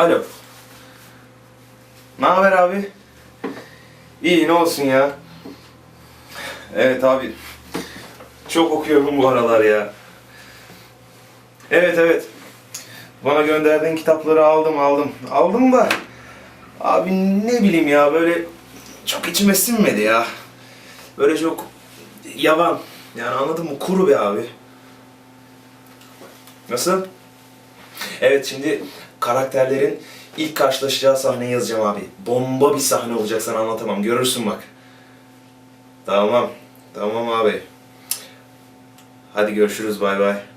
Alo. Ne haber abi? İyi ne olsun ya. Evet abi. Çok okuyorum bu aralar ya. Evet evet. Bana gönderdiğin kitapları aldım aldım. Aldım da abi ne bileyim ya böyle çok içime sinmedi ya. Böyle çok yavan. Yani anladın mı? Kuru be abi. Nasıl? Evet şimdi karakterlerin ilk karşılaşacağı sahneyi yazacağım abi. Bomba bir sahne olacak sana anlatamam. Görürsün bak. Tamam. Tamam abi. Hadi görüşürüz bay bay.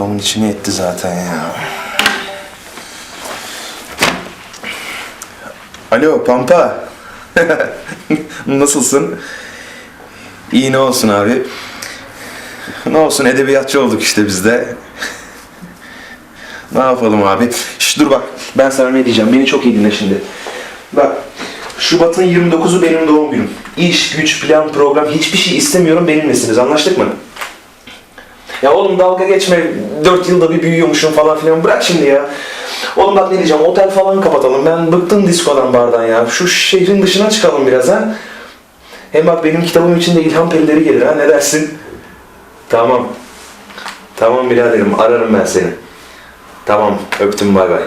Kafamın içine etti zaten ya. Alo Pampa. Nasılsın? İyi ne olsun abi. Ne olsun edebiyatçı olduk işte biz de. ne yapalım abi? Şş, dur bak ben sana ne diyeceğim beni çok iyi dinle şimdi. Bak Şubat'ın 29'u benim doğum günüm. İş, güç, plan, program hiçbir şey istemiyorum benimlesiniz anlaştık mı? Ya oğlum dalga geçme. 4 yılda bir büyüyormuşum falan filan. Bırak şimdi ya. Oğlum bak ne diyeceğim. Otel falan kapatalım. Ben bıktım diskodan bardan ya. Şu şehrin dışına çıkalım biraz ha. Hem bak benim kitabım için de ilham perileri gelir ha. Ne dersin? Tamam. Tamam biraderim. Ararım ben seni. Tamam. Öptüm bay bay.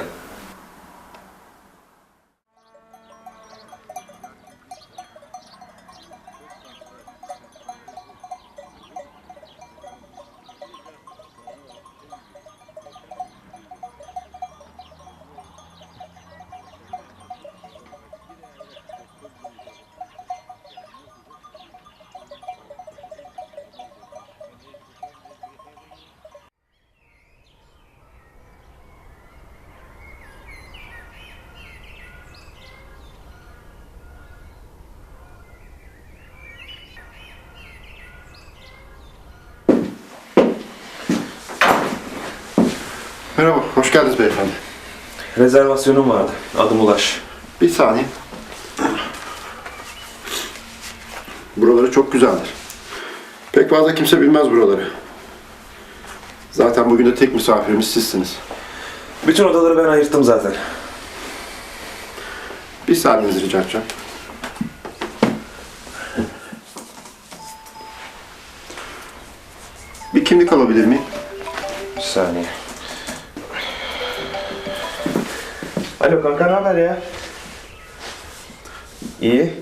Merhaba, hoş geldiniz beyefendi. Rezervasyonum vardı. Adım Ulaş. Bir saniye. Buraları çok güzeldir. Pek fazla kimse bilmez buraları. Zaten bugün de tek misafirimiz sizsiniz. Bütün odaları ben ayırttım zaten. Bir saniyenizi rica edeceğim. Bir kimlik alabilir miyim? Bir saniye. Alo kanka ne haber ya? İyi.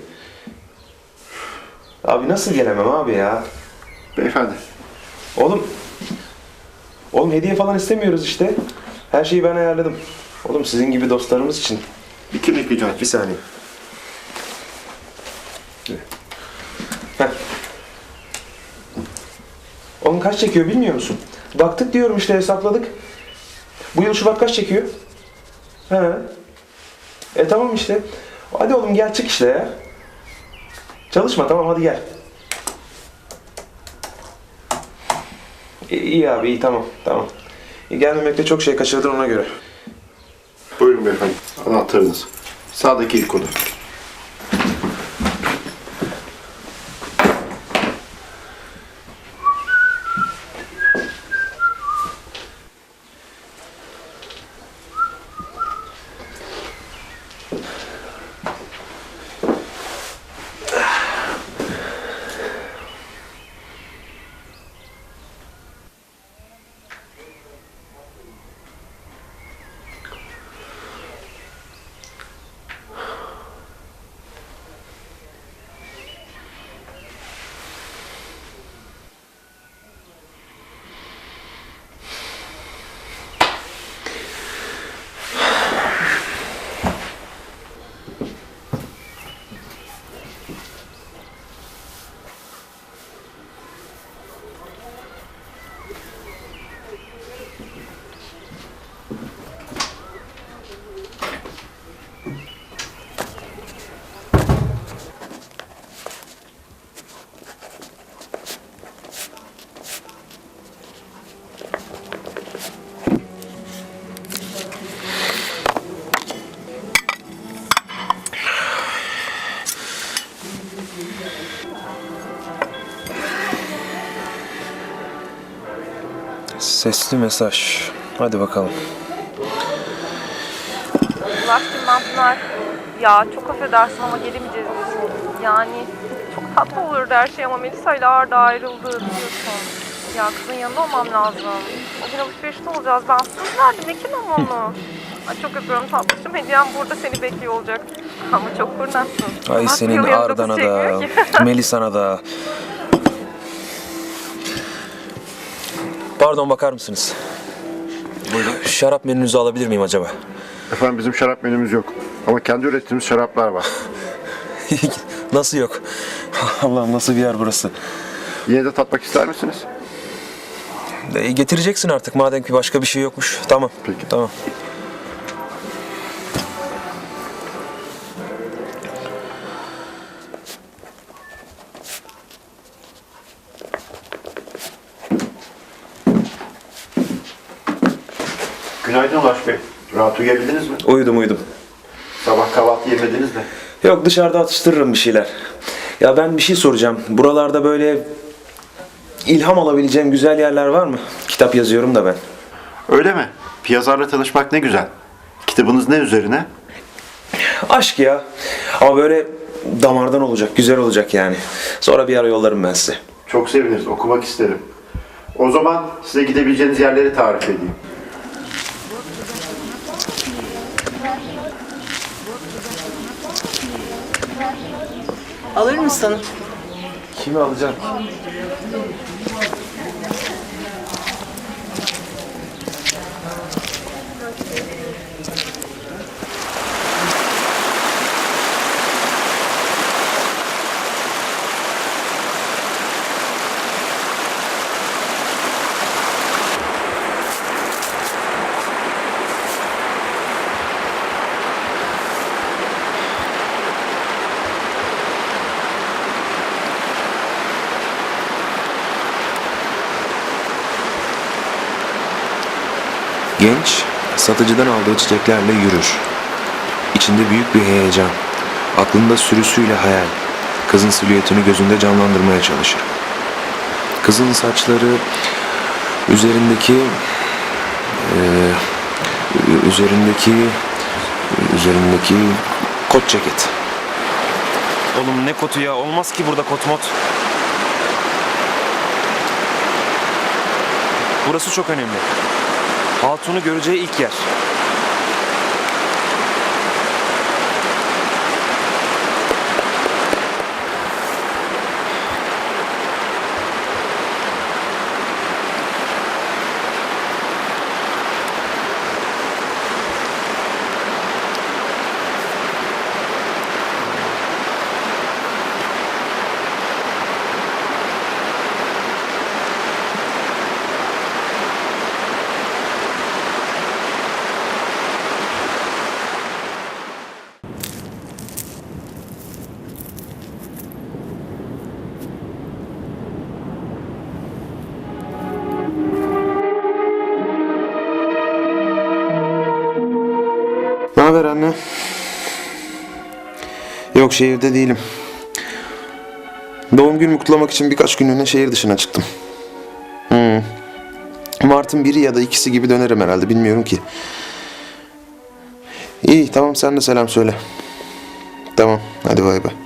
Abi nasıl gelemem abi ya? Beyefendi, Oğlum. Oğlum hediye falan istemiyoruz işte. Her şeyi ben ayarladım. Oğlum sizin gibi dostlarımız için. bir kimlik rica Bir saniye. Heh. Oğlum kaç çekiyor bilmiyor musun? Baktık diyorum işte hesapladık. Bu yıl Şubat kaç çekiyor? He. E tamam işte. Hadi oğlum gel çık işte ya. Çalışma tamam hadi gel. İyi, iyi abi iyi tamam tamam. E, gelmemekte çok şey kaçırdın ona göre. Buyurun beyefendi, anahtarınız. Sağdaki ilk oda. Sesli mesaj. Hadi bakalım. Ulaştım ben Pınar. Ya çok affedersin ama gelemeyeceğiz diyorsun. Yani çok tatlı olurdu her şey ama Melisa ile Arda ayrıldı biliyorsun. Ya kızın yanında olmam lazım. O gün alışverişte olacağız. Ben söz verdim Ekim'im onu. Ay çok öpüyorum tatlışım. Hediyem burada seni bekliyor olacak. Ama çok kurnazsın. Ay senin Arda'na da. Melisa'na da. Pardon bakar mısınız? Buyurun. Şarap menünüzü alabilir miyim acaba? Efendim bizim şarap menümüz yok. Ama kendi ürettiğimiz şaraplar var. nasıl yok? Allah'ım nasıl bir yer burası? Yine de tatmak ister misiniz? E, getireceksin artık madem ki başka bir şey yokmuş. Tamam. Peki. Tamam. Uyuyabildiniz mi? Uyudum uyudum. Sabah kahvaltı yemediniz mi? Yok dışarıda atıştırırım bir şeyler. Ya ben bir şey soracağım. Buralarda böyle ilham alabileceğim güzel yerler var mı? Kitap yazıyorum da ben. Öyle mi? Piyazarla tanışmak ne güzel. Kitabınız ne üzerine? Aşk ya. Ama böyle damardan olacak, güzel olacak yani. Sonra bir ara yollarım ben size. Çok seviniriz, okumak isterim. O zaman size gidebileceğiniz yerleri tarif edeyim. Alır mısın? Kimi alacağım? Satıcıdan aldığı çiçeklerle yürür. İçinde büyük bir heyecan. Aklında sürüsüyle hayal. Kızın silüetini gözünde canlandırmaya çalışır. Kızın saçları üzerindeki eee, üzerindeki üzerindeki kot ceket. Oğlum ne kotu ya? Olmaz ki burada kot mot. Burası çok önemli. Hatun'u göreceği ilk yer. Yok şehirde değilim. Doğum günümü kutlamak için birkaç günlüğüne şehir dışına çıktım. Hmm. Mart'ın biri ya da ikisi gibi dönerim herhalde bilmiyorum ki. İyi tamam sen de selam söyle. Tamam hadi bay bay.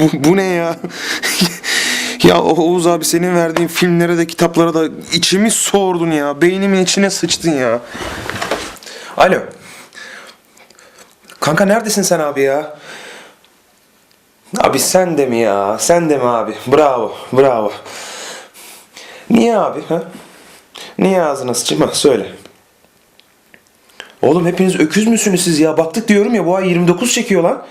Bu, bu, ne ya? ya Oğuz abi senin verdiğin filmlere de kitaplara da içimi sordun ya. Beynimin içine sıçtın ya. Alo. Kanka neredesin sen abi ya? Abi sen de mi ya? Sen de mi abi? Bravo, bravo. Niye abi? Ha? Niye ağzına sıçayım? Söyle. Oğlum hepiniz öküz müsünüz siz ya? Baktık diyorum ya bu ay 29 çekiyor lan.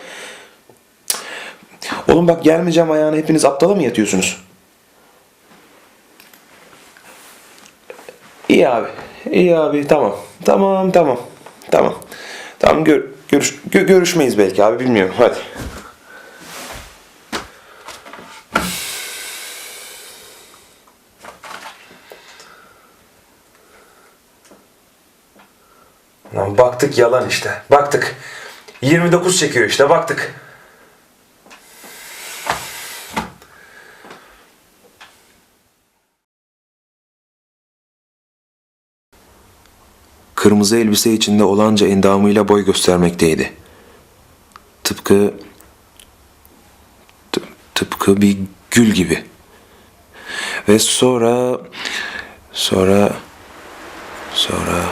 Oğlum bak gelmeyeceğim ayağına hepiniz aptala mı yatıyorsunuz? İyi abi. İyi abi tamam. Tamam tamam. Tamam. Tamam gör, görüş, gö- görüşmeyiz belki abi bilmiyorum hadi. Lan baktık yalan işte. Baktık. 29 çekiyor işte baktık. Kırmızı elbise içinde olanca endamıyla boy göstermekteydi. Tıpkı tı- tıpkı bir gül gibi. Ve sonra sonra sonra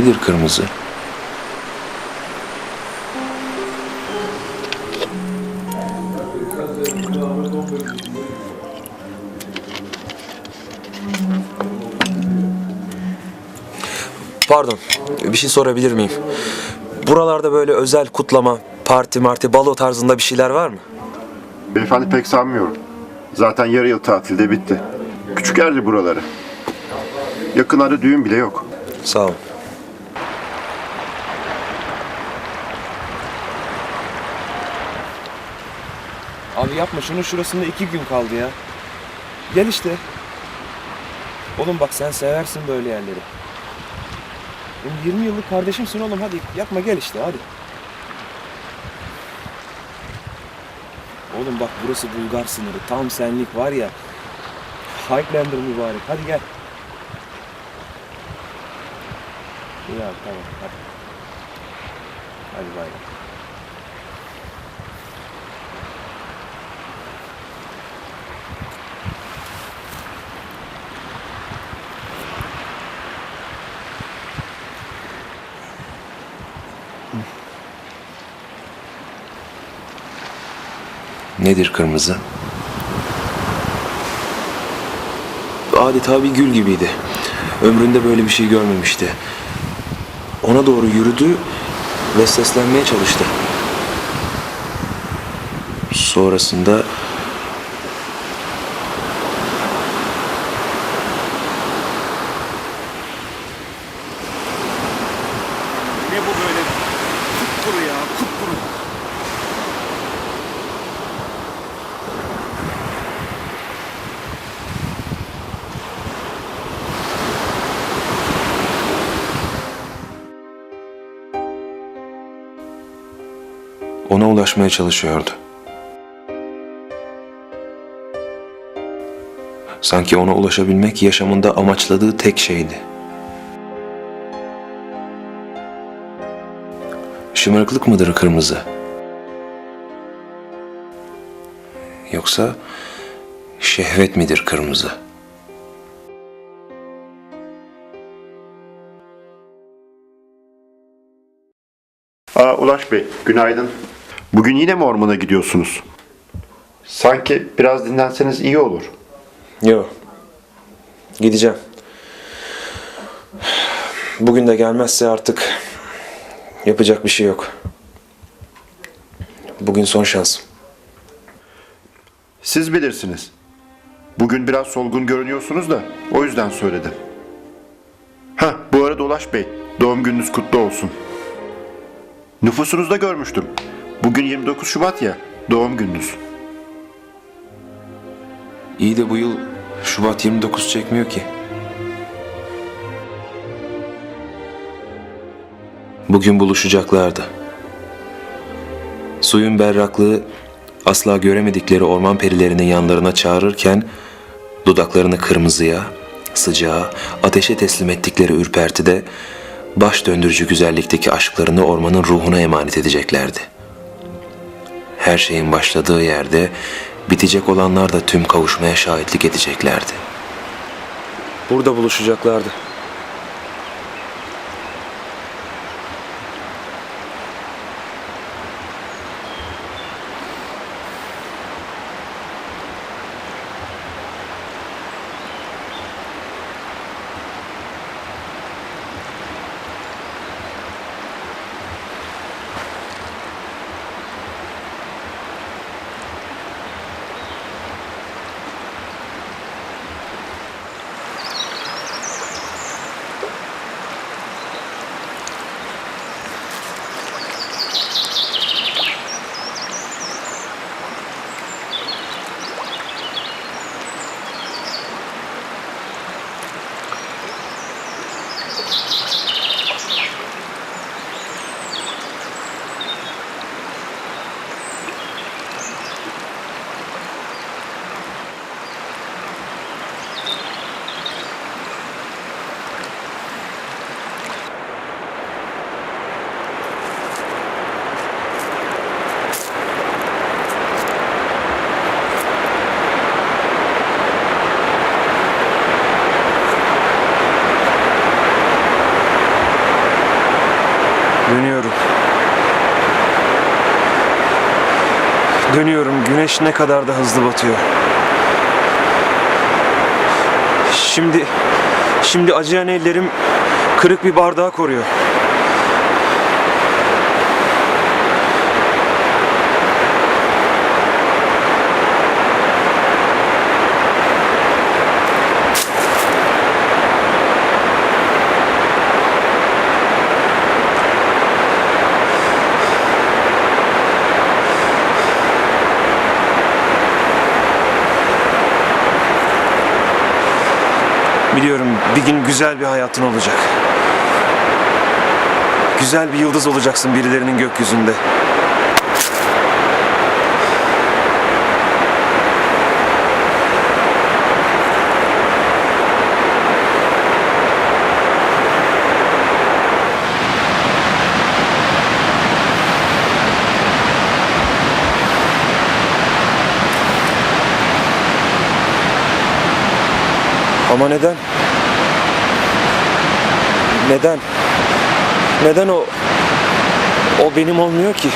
nedir kırmızı? Pardon, bir şey sorabilir miyim? Buralarda böyle özel kutlama, parti marti, balo tarzında bir şeyler var mı? Beyefendi pek sanmıyorum. Zaten yarı yıl tatilde bitti. Küçük yerdi buraları. Yakınlarda düğün bile yok. Sağ ol. Abi yapma şunun şurasında iki gün kaldı ya. Gel işte. Oğlum bak sen seversin böyle yerleri. Benim 20 yıllık kardeşimsin oğlum hadi yapma gel işte hadi. Oğlum bak burası Bulgar sınırı tam senlik var ya. Highlander mübarek hadi gel. Abi tamam hadi. Hadi bay bay. Nedir kırmızı? Adeta bir gül gibiydi. Ömründe böyle bir şey görmemişti. Ona doğru yürüdü ve seslenmeye çalıştı. Sonrasında ona ulaşmaya çalışıyordu. Sanki ona ulaşabilmek yaşamında amaçladığı tek şeydi. Şımarıklık mıdır kırmızı? Yoksa şehvet midir kırmızı? Aa Ulaş Bey, günaydın. Bugün yine mi ormana gidiyorsunuz? Sanki biraz dinlenseniz iyi olur. Yok. Gideceğim. Bugün de gelmezse artık yapacak bir şey yok. Bugün son şansım. Siz bilirsiniz. Bugün biraz solgun görünüyorsunuz da o yüzden söyledim. Ha, bu arada Ulaş Bey, doğum gününüz kutlu olsun. Nüfusunuzda görmüştüm. Bugün 29 Şubat ya, doğum gününüz. İyi de bu yıl Şubat 29 çekmiyor ki. Bugün buluşacaklardı. Suyun berraklığı asla göremedikleri orman perilerini yanlarına çağırırken dudaklarını kırmızıya, sıcağa, ateşe teslim ettikleri ürpertide baş döndürücü güzellikteki aşklarını ormanın ruhuna emanet edeceklerdi. Her şeyin başladığı yerde bitecek olanlar da tüm kavuşmaya şahitlik edeceklerdi. Burada buluşacaklardı. Dönüyorum. Dönüyorum. Güneş ne kadar da hızlı batıyor. Şimdi şimdi acıyan ellerim kırık bir bardağı koruyor. Biliyorum bir gün güzel bir hayatın olacak. Güzel bir yıldız olacaksın birilerinin gökyüzünde. Ama neden? Neden? Neden o o benim olmuyor ki?